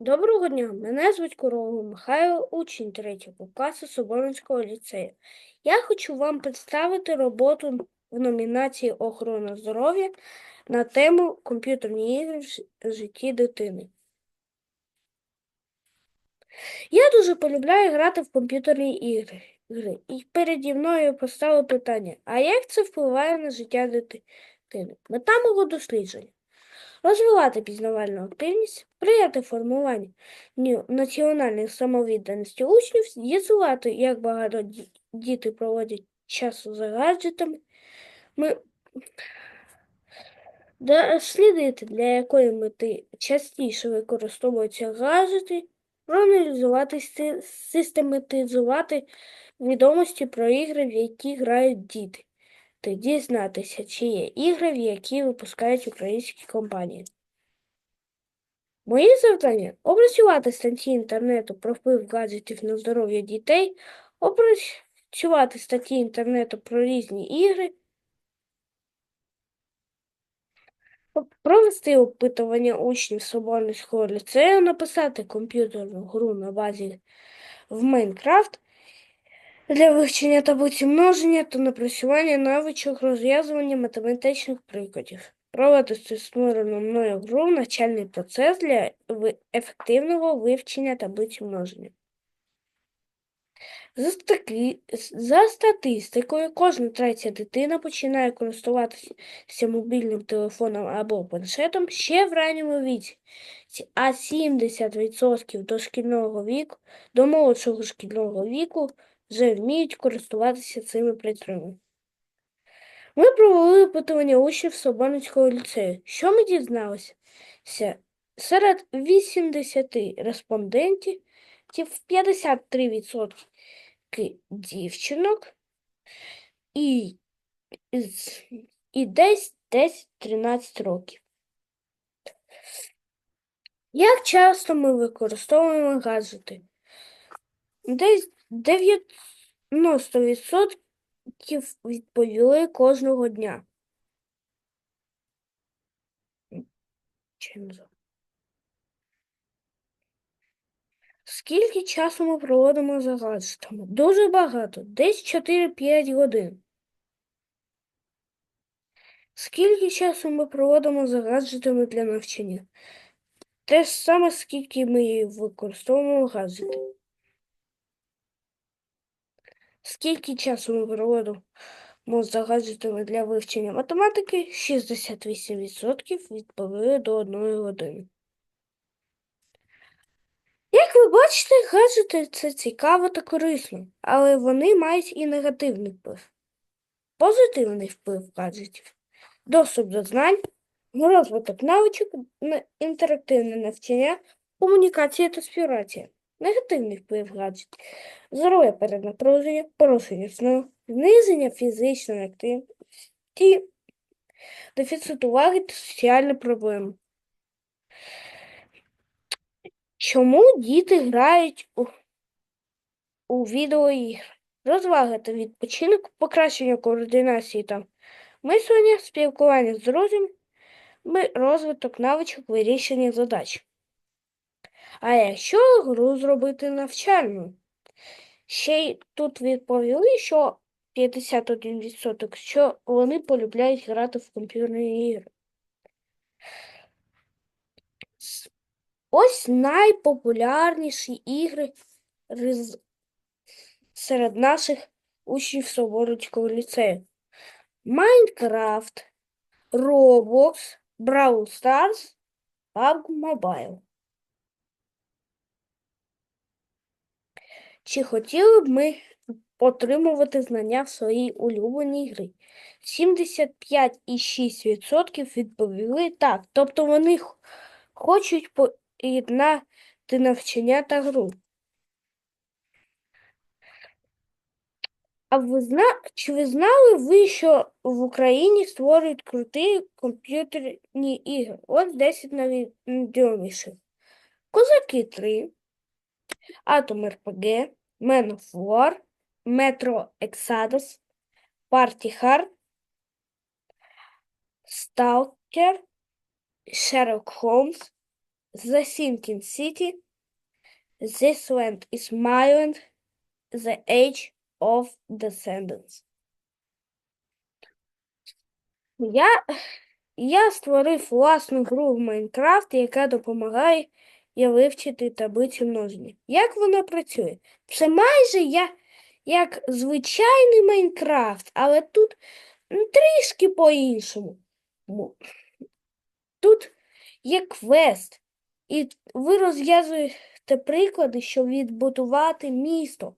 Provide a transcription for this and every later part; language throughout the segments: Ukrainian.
Доброго дня, мене звуть Королов Михайло, учень 3 класу Соборницького ліцею. Я хочу вам представити роботу в номінації Охорона здоров'я на тему комп'ютерні ігри в житті дитини. Я дуже полюбляю грати в комп'ютерні ігри. І переді мною постало питання, а як це впливає на життя дитини? Мета мого дослідження розвивати пізнавальну активність, сприяти формуванню національної самовідданості учнів, з'ясувати, як багато діти проводять часу за гаджетами, ми дослідити, для якої мети частіше використовуються гаджети, проаналізувати, систематизувати відомості про ігри, в які грають діти, дізнатися, чи є ігри, в які випускають українські компанії. Мої завдання опрацювати статті інтернету про вплив гаджетів на здоров'я дітей, опрацювати статті інтернету про різні ігри, провести опитування учнів Соборницького ліцею, написати комп'ютерну гру на базі в Майнкрафт для вивчення таблиці множення та напрацювання навичок розв'язування математичних прикладів. Проводити створену мною гру навчальний процес для ефективного вивчення таблиці множення. За, стаки... За статистикою, кожна третя дитина починає користуватися мобільним телефоном або планшетом ще в ранньому віці, а 70% дошкільного віку, до молодшого шкільного віку вже вміють користуватися цими пристроями. Ми провели опитування учнів Соборницького ліцею. Що ми дізналися? Серед 80 респондентів 53% дівчинок і, і десь 10-13 років. Як часто ми використовуємо гаджети? Десь 90% відповіли кожного дня. Скільки часу ми проводимо за гаджетами? Дуже багато, десь 4-5 годин. Скільки часу ми проводимо за гаджетами для навчання? Те ж саме, скільки ми використовуємо гаджети. Скільки часу ми проводимо за гаджетами для вивчення математики? 68% відповіли до 1 години. Як ви бачите, гаджети це цікаво та корисно, але вони мають і негативний вплив. Позитивний вплив гаджетів, доступ до знань, розвиток навичок, інтерактивне навчання, комунікація та співпраця. Негативний вплив гаджетів, здоров'я перенапруження, порушення сну, зниження фізичної активності, дефіцит уваги та соціальні проблеми. Чому діти грають у, у відеоігри? Розвага та відпочинок, покращення координації та мислення, спілкування з друзями, розвиток навичок вирішення задач. А якщо гру зробити навчальною? Ще й тут відповіли, що 51%, що вони полюбляють грати в комп'ютерні ігри. Ось найпопулярніші ігри серед наших учнів Соборницького ліцею. Майнкрафт, Roblox, Brawl Stars, PUBG Mobile. Чи хотіли б ми отримувати знання в своїй улюбленій грі? 75,6% відповіли так. Тобто вони хочуть поєднати навчання та гру. А ви зна... чи ви знали ви, що в Україні створюють круті комп'ютерні ігри? Ось 10 найвідоміших. Козаки 3, Atom RPG, War, Metro Exodus, Party Hard, Stalker, Sherlock Holmes, The Sinking City, This Land is My Land, The Age of Descendants. Я, я створив власну гру в Майнкрафт, яка допомагає я вивчити таблицю множення. Як вона працює? Це майже я, як звичайний Майнкрафт, але тут трішки по-іншому. Тут є квест, і ви розв'язуєте приклади, щоб відбудувати місто.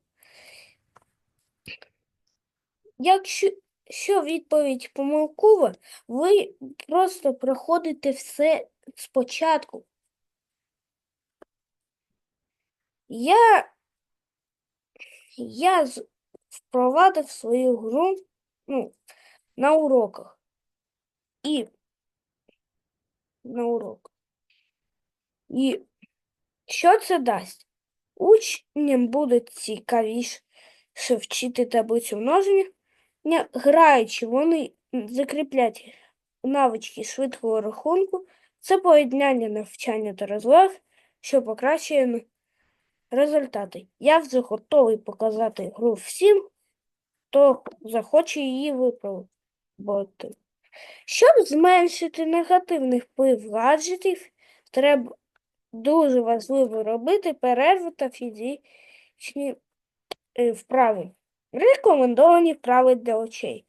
Якщо що відповідь помилкова, ви просто проходите все спочатку. Я, я впровадив свою гру ну, на уроках. І на урок. І що це дасть? Учням буде цікавіше вчити таблицю множення. Ня- Граючи, вони закріплять навички швидкого рахунку. Це поєднання навчання та розваг, що покращує результати. Я вже готовий показати гру всім, хто захоче її випробувати. Щоб зменшити негативний вплив гаджетів, треба дуже важливо робити перерви та фізичні е, вправи. Рекомендовані вправи для очей.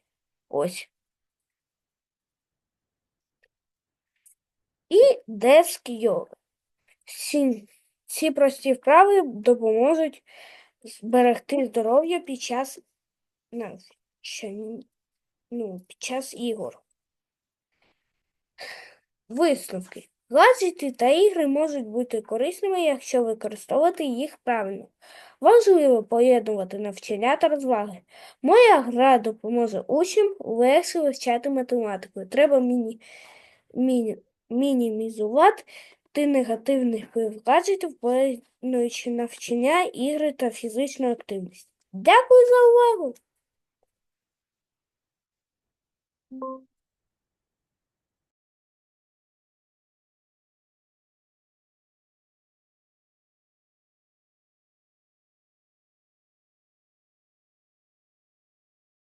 Ось. І деск йога. Ці, прості вправи допоможуть зберегти здоров'я під час ну, під час ігор. Висновки. Гаджети та ігри можуть бути корисними, якщо використовувати їх правильно. Важливо поєднувати навчання та розваги. Моя гра допоможе учням легше вивчати математику. Треба міні, міні, мінімізувати негативний вплив гаджетів, поєднуючи навчання, ігри та фізичну активність. Дякую за увагу!